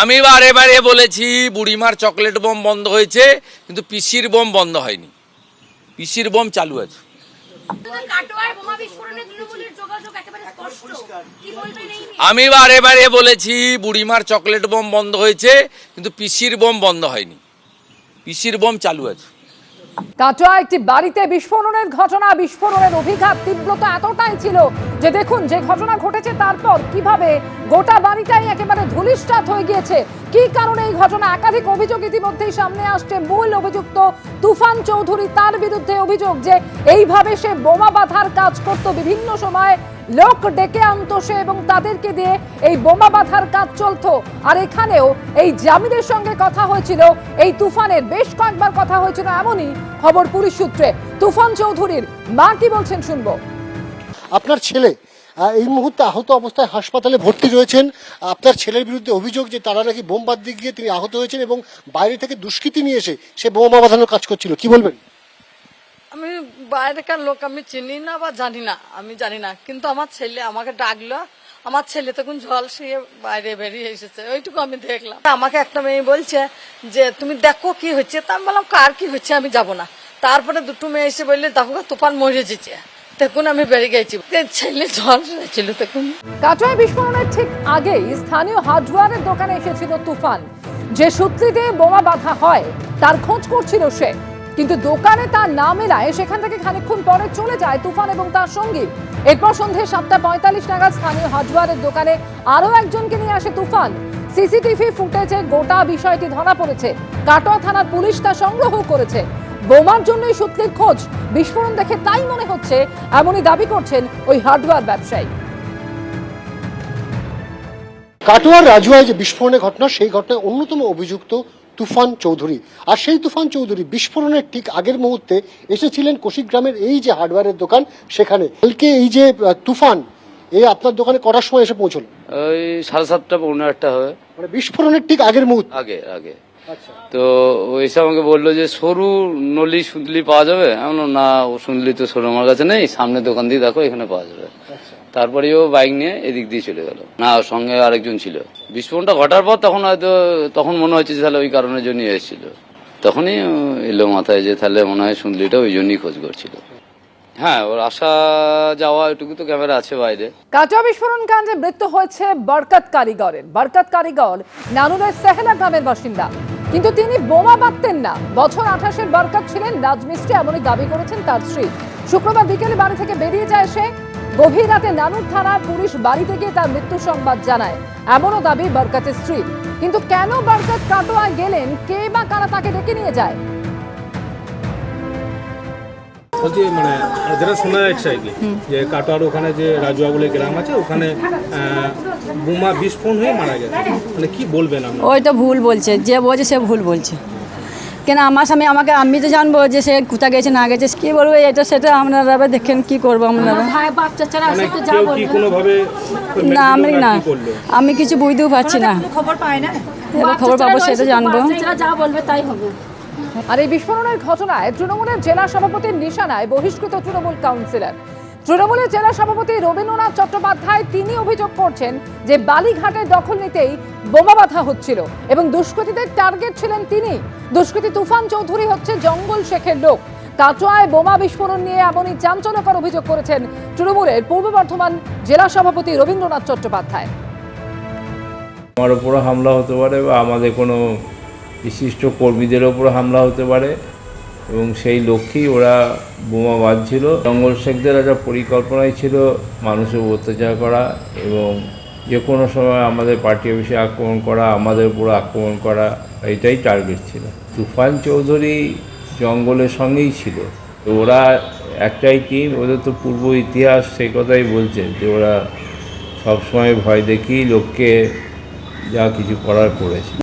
আমি বারে বারে বলেছি বুড়িমার চকলেট বোম বন্ধ হয়েছে কিন্তু পিসির বোম বন্ধ হয়নি। পিসির বোম চালু আছে? আমি বারে বারে বলেছি বুড়িমার চকলেট বোম বন্ধ হয়েছে কিন্তু পিসির বোম বন্ধ হয়নি। পিসির বোম চালু আছে। কাটোয়া একটি বাড়িতে বিস্ফোরণের ঘটনা বিস্ফোরণের অভিঘাত তীব্রতা এতটাই ছিল যে দেখুন, যে ঘটনা ঘটেছে তারপর কীভাবে গোটা বাড়িটাই একেবারে ধুলিস্টাত হয়ে গিয়েছে? কি কারণে এই ঘটনা? একাধিক অভিযোগ ইতিমধ্যেই সামনে আসছে। মূল অভিযুক্ত তুফান চৌধুরী তার বিরুদ্ধে অভিযোগ যে এইভাবে সে বোমা বাঁধার কাজ করত বিভিন্ন সময়। লোক ডেকে আনতো সে এবং তাদেরকে দিয়ে এই বোমা বাঁধার কাজ চলতো। আর এখানেও এই জামিনের সঙ্গে কথা হয়েছিল, এই তুফানের বেশ কয়েকবার কথা হয়েছিল, এমনই খবর পুলিশ সূত্রে। তুফান চৌধুরীর মা কি বলছেন শুনব। আপনার ছেলে এই মুহূর্তে আহত অবস্থায় হাসপাতালে ভর্তি রয়েছেন। আপনার ছেলের বিরুদ্ধে অভিযোগ যে তারা নাকি বোম বাদ দিয়ে গিয়ে তিনি আহত হয়েছেন এবং বাইরে থেকে দুষ্কৃতি নিয়ে এসে সে বোমা বাঁধানোর কাজ করছিল। কি বলবেন? আমি বাইরেকার লোক, আমি চিনি না বা জানি না, আমি জানি না। কিন্তু আমার ছেলে আমাকে ডাকলো, আমার ছেলে তখন জল শুয়ে বাইরে বেরিয়ে এসেছে, ওইটুকু আমি দেখলাম। আমাকে একটা মেয়ে বলছে যে, তুমি দেখো কি হচ্ছে? তা আমি বললাম, কার কি হচ্ছে? আমি যাব না। তারপরে দুটো মেয়ে এসে বললে, দেখো, তুফান মরে যেছে তখন আমি বেরিয়ে গেছি। ছেলে জল শুয়েছিল তখন কাটোয়ায় বিস্ফোরণের ঠিক আগেই স্থানীয় হার্ডওয়ারের দোকানে এসেছিল তুফান। যে সূত্রিতে বোমা বাঁধা হয়, তার খোঁজ করছিল সে। কিন্তু দোকানে তার না মেলায় সেখান থেকে খানিকক্ষণ পরে চলে যায় তুফান এবং তার সঙ্গী। এরপর সন্ধে সাতটা পঁয়তাল্লিশ নাগাদ স্থানীয় হার্ডওয়ারের দোকানে আরও একজনকে নিয়ে আসে তুফান। সিসিটিভি ফুটেজে গোটা বিষয়টি ধরা পড়েছে। কাটোয়া থানার পুলিশ তা সংগ্রহ করেছে। বোমার জন্যই সত্যির খোঁজ। বিস্ফোরণ দেখে তাই মনে হচ্ছে এমনই দাবি করছেন ওই হার্ডওয়্যার ব্যবসায়ী। কাটোয়ার রাজুয়ায় যে বিস্ফোরণের ঘটনা সেই ঘটনায় অন্যতম অভিযুক্ত তুফান চৌধুরী। আর সেই তুফান চৌধুরী বিস্ফোরণের ঠিক আগের মুহূর্তে এসেছিলেন কোশিক গ্রামের এই যে হার্ডওয়্যারের দোকান সেখানে। কালকে এই যে তুফান এই আপনার দোকানে করার সময় এসে পৌঁছলো? ওই সাড়ে সাতটা পৌনে আটটা হবে। মানে বিস্ফোরণের ঠিক আগের মুহূর্তে। আগে আগে। তো ওই এসে আমাকে বলল যে সরু নলি সুন্দলি পাওয়া যাবে? আমি না ও সুন্দলি তো সরু আমার কাছে নেই সামনে দোকান দিয়ে দেখো এখানে পাওয়া যাবে। তারপরে ও বাইক নিয়ে এদিক দিয়ে চলে গেল। না ওর সঙ্গে আরেকজন ছিল। বিস্ফোরণটা ঘটার পর তখন হয়তো তখন মনে হচ্ছে যে তাহলে ওই কারণের জন্য এসেছিল। তখনই এলো মাথায় যে তাহলে মনে হয় সুন্দলিটা ওই জন্যই খোঁজ করছিল হ্যাঁ ওর আসা যাওয়া এটুকু তো ক্যামেরা আছে বাইরে। কাটোয়া বিস্ফোরণ কাণ্ডে মৃত্যু হয়েছে বরকত কারিগরের। বরকত কারিগর নানুরের সেহেলা গ্রামের বাসিন্দা। কিন্তু তিনি বোমা বাঁধতেন না। বছর আঠাশের বারকাত ছিলেন রাজমিস্ত্রি, এমনই দাবি করেছেন তার স্ত্রী। শুক্রবার বিকেলে বাড়ি থেকে বেরিয়ে যায় সে। গভীর রাতে নানুর থানার পুলিশ বাড়িতে গিয়ে তার মৃত্যু সংবাদ জানায়। এমনও দাবি বারকাতের স্ত্রী কিন্তু কেন বারকাত কাটোয়া গেলেন? কে বা কারা তাকে ডেকে নিয়ে যায়? বলছি মানে যেটা শোনা যাচ্ছে আর কি যে কাটোয়ার ওখানে যে রাজুয়া বলে গ্রাম আছে ওখানে বোমা বিস্ফোরণ হয়ে মারা গেছে। মানে কি বলবেন আপনার ওইটা ভুল বলছে যে বলছে সে ভুল বলছে। কেন আমার স্বামী আমাকে আমি তো জানব যে সে কোথা গেছে না গেছে কি বলব? এটা সেটা আপনারা দেখেন কি করব আপনারা মানে না আমি না আমি কিছু বুঝতেও পারছি না। খবর পাবো সেটা জানব। যা বলবে তাই হবে। আর এই বিস্ফোরণের ঘটনায় তৃণমূলের জেলা সভাপতির নিশানায় বহিষ্কৃত তৃণমূল কাউন্সিলর। তৃণমূলের জেলা সভাপতি রবীন্দ্রনাথ চট্টোপাধ্যায় তিনি অভিযোগ করছেন যে বালিঘাটের দখল নিতেই বোমা বাঁধা হচ্ছিল এবং দুষ্কৃতীদের টার্গেট ছিলেন তিনি। দুষ্কৃতী তুফান চৌধুরী হচ্ছে জঙ্গল শেখের লোক। কাটোয়ায় বোমা বিস্ফোরণ নিয়ে এমনই চাঞ্চল্যকর অভিযোগ করেছেন তৃণমূলের পূর্ব বর্ধমান জেলা সভাপতি রবীন্দ্রনাথ চট্টোপাধ্যায়। আমার ওপরও হামলা হতে পারে বা আমাদের কোনো বিশিষ্ট কর্মীদের ওপর হামলা হতে পারে এবং সেই লক্ষ্যেই ওরা বোমা বাঁধছিল। জঙ্গল শেখদের একটা পরিকল্পনাই ছিল মানুষের অত্যাচার করা এবং যে কোনো সময় আমাদের পার্টি অফিসে আক্রমণ করা, আমাদের উপর আক্রমণ করা, এটাই টার্গেট ছিল। তুফান চৌধুরী জঙ্গলের সঙ্গেই ছিল। ওরা একটাই টিম ওদের তো পূর্ব ইতিহাস সেই কথাই বলছে যে ওরা সবসময় ভয় দেখিয়ে লোককে যা কিছু করার করেছে।